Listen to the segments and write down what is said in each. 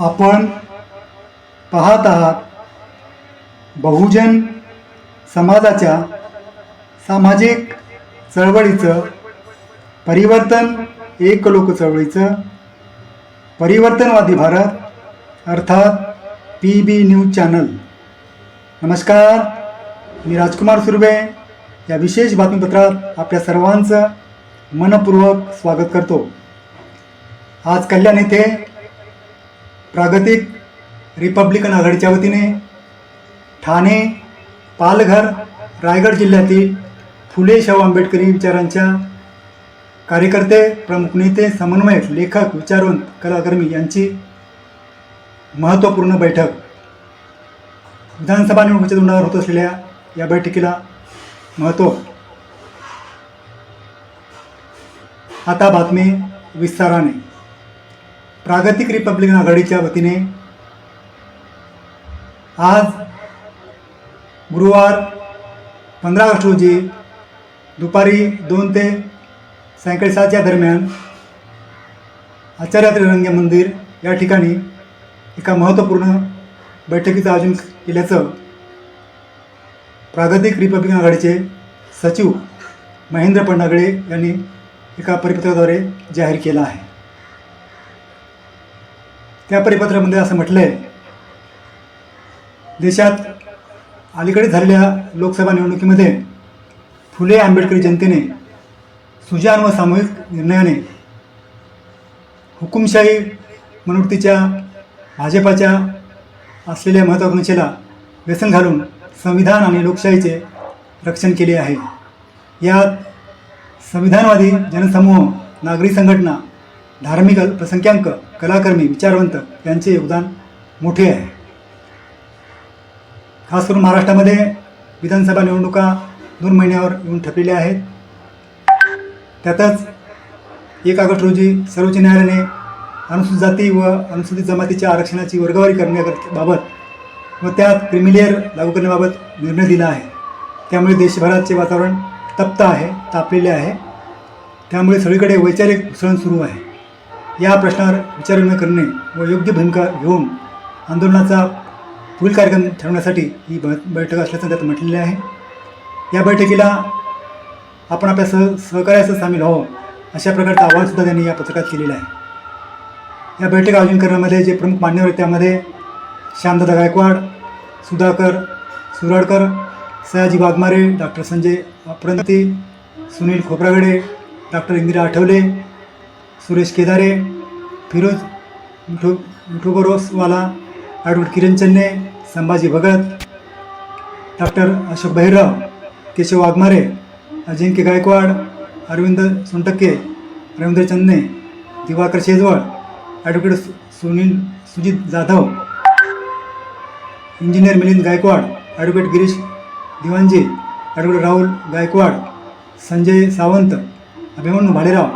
आपण पाहत आहात बहुजन समाजाच्या सामाजिक चळवळीचं परिवर्तन एक लोक चळवळीचं परिवर्तनवादी भारत अर्थात पी बी न्यूज चॅनल. नमस्कार मी राजकुमार सुर्वे. या विशेष बातमीपत्रात आपल्या सर्वांचं मनपूर्वक स्वागत करतो. आज कल्याण येथे प्रागतिक रिपब्लिकन आघाडीच्या वतीने ठाणे पालघर रायगड जिल्ह्यातील फुले शाहू आंबेडकरी विचारांच्या कार्यकर्ते प्रमुख नेते समन्वयक लेखक विचारवंत कलाकर्मी यांची महत्त्वपूर्ण बैठक विधानसभा निवडणुकीच्या तोंडावर होत असलेल्या या बैठकीला महत्त्व. आता बातमी विस्ताराने. प्रागतिक रिपब्लिकन आघाडीच्या वतीने आज गुरुवार पंधरा ऑगस्ट रोजी दुपारी दोन ते सायंकाळी सातच्या दरम्यान आचार्य त्रिरंगे मंदिर या ठिकाणी एका महत्त्वपूर्ण बैठकीचं आयोजन केल्याचं प्रागतिक रिपब्लिकन आघाडीचे सचिव महेंद्र पण्णागडे यांनी एका परिपत्राद्वारे जाहीर केलं आहे. त्या परिपत्रामध्ये असं म्हटलं आहे देशात अलीकडे झालेल्या लोकसभा निवडणुकीमध्ये फुले आंबेडकरी जनतेने सुजान व सामूहिक निर्णयाने हुकुमशाही मनोवृत्तीच्या भाजपाच्या असलेल्या महत्त्वाकांक्षेला व्यसन घालून संविधान आणि लोकशाहीचे रक्षण केले आहे. यात संविधानवादी जनसमूह नागरी संघटना धार्मिक अल्पसंख्याक कलाकर्मी विचारवंत यांचे योगदान मोठे आहे. खास करून महाराष्ट्रामध्ये विधानसभा निवडणुका दोन महिन्यावर येऊन ठपलेल्या आहेत. त्यातच एक ऑगस्ट रोजी सर्वोच्च न्यायालयाने अनुसूचित जाती व अनुसूचित जमातीच्या आरक्षणाची वर्गवारी करण्याबाबत व त्यात क्रिमिलियर लागू करण्याबाबत निर्णय दिला आहे. त्यामुळे देशभराचे वातावरण तप्त आहे तापलेले आहे. त्यामुळे सगळीकडे वैचारिक घुसळण सुरू आहे. या प्रश्नावर विचारविनिमय करणे व योग्य भूमिका घेऊन आंदोलनाचा पुढील कार्यक्रम ठरवण्यासाठी ही ब बैठक असल्याचं त्यात म्हटलेले आहे. या बैठकीला आपण आपल्या सह सहकार्यासह सामील व्हावं अशा प्रकारचं आवाहनसुद्धा त्यांनी या पत्रकात केलेलं आहे. या बैठक आयोजन करण्यामध्ये जे प्रमुख मान्यवर आहेत त्यामध्ये Shyamdada Gaikwad Sudhakar Suradkar Sayaji Waghmare doctor Sanjay Aparanti Sunil Khobragade doctor Indira Athawale Suresh Kedare Firoz Mithu Mithu Baroswala advocate Kiran Channe Sambhaji Bhagat doctor Ashok Bahirrao Keshav Waghmare Ajinkya Gaikwad Arvind Sontakke Ravindra Channe Diwakar Shejwal advocate सु- Sunil Sujit Jadhav engineer Milind Gaikwad advocate Girish Diwanji advocate Rahul Gaikwad Sanjay Sawant Abhimanyu Bhalerao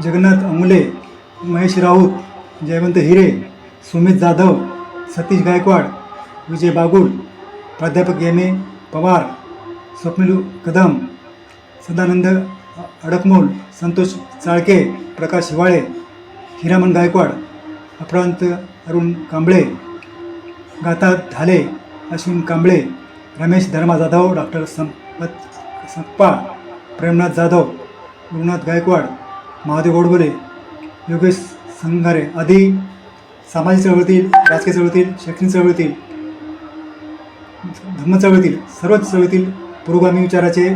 Jagannath Amule Mahesh Raut Jaywant Hire Sumit Jadhav Satish Gaikwad Vijay Bagul प्राध्यापक M A Pawar Swapnil Kadam Sadanand Adakmol Santosh Chalke Prakash Hiwale Hiraman Gaikwad Aprant Arun Kamble Gata Dhale Ashwin Kamble Ramesh Dharma Jadhav doctor Sampat Sampa Premnath Jadhav Gurunath Gaikwad Mahadev Godbole Yogesh संघारे आदी सामाजिक चळवळीतील राजकीय चळवळीतील शैक्षणिक चळवळीतील धम्म चळवळीतील सर्वच चळवळीतील पुरोगामी विचाराचे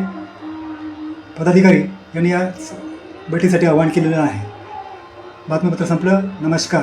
पदाधिकारी यांनी या बैठकीसाठी आवाहन केलेलं आहे. बातमीपत्र संपलं. नमस्कार.